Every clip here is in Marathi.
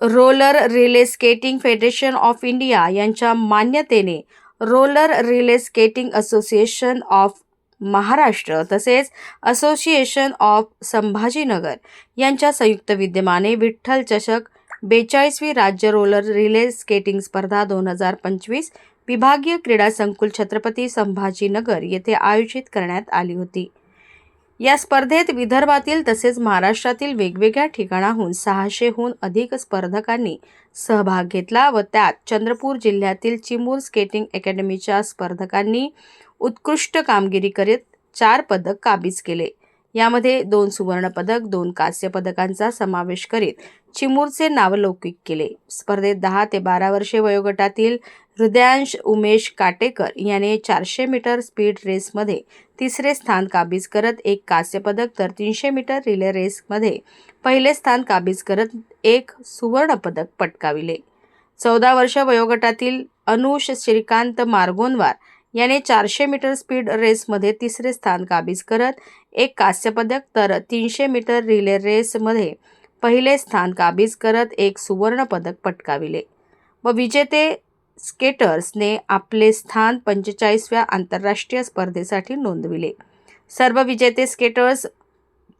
Roller relay skating federation of India यांच्या मान्यतेने roller relay skating association of Maharashtra तसेच असोसिएशन ऑफ संभाजीनगर यांच्या संयुक्त विद्यमाने विठ्ठल चषक बेचाळीसवी राज्य रोलर रिले स्केटिंग स्पर्धा दोन हजार पंचवीस विभागीय क्रीडा संकुल छत्रपती संभाजीनगर येथे आयोजित करण्यात आली होती. या स्पर्धेत विदर्भातील तसेच महाराष्ट्रातील वेगवेगळ्या ठिकाणाहून सहाशेहून अधिक स्पर्धकांनी सहभाग घेतला व त्यात चंद्रपूर जिल्ह्यातील चिमूर स्केटिंग अकॅडमीच्या स्पर्धकांनी उत्कृष्ट कामगिरी करीत चार पदक काबीज केले. यामध्ये दोन सुवर्णपदक दोन कांस्य पदकांचा समावेश करीत चिमूरचे नावलौकिक केले. स्पर्धेत दहा ते बारा वर्षे वयोगटातील हृदयांश उमेश काटेकर याने चारशे मीटर स्पीड रेसमध्ये तिसरे स्थान काबीज करत एक कांस्यपदक तर तीनशे मीटर रिले रेसमध्ये पहिले स्थान काबीज करत एक सुवर्णपदक पटकाविले. चौदा वर्ष वयोगटातील अनुष श्रीकांत मार्गोनवार याने चारशे मीटर स्पीड रेसमध्ये तिसरे स्थान काबीज करत एक कांस्यपदक तर तीनशे मीटर रिले रेसमध्ये पहिले स्थान काबीज करत एक सुवर्णपदक पटकाविले. व विजेते स्केटर्सने आपले स्थान पंचेचाळीसव्या आंतरराष्ट्रीय स्पर्धेसाठी नोंदविले. सर्व विजेते स्केटर्स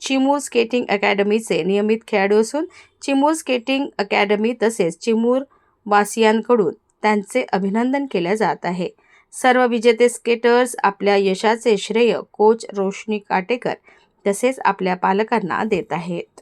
चिमूर स्केटिंग अकॅडमीचे नियमित खेळाडू असून चिमूर स्केटिंग अकॅडमी तसेच चिमूर वासियांकडून त्यांचे अभिनंदन केले जात आहे. सर्व विजेते स्केटर्स आपल्या यशाचे श्रेय कोच रोशनी काटेकर तसेच आपल्या पालकांना देत आहेत.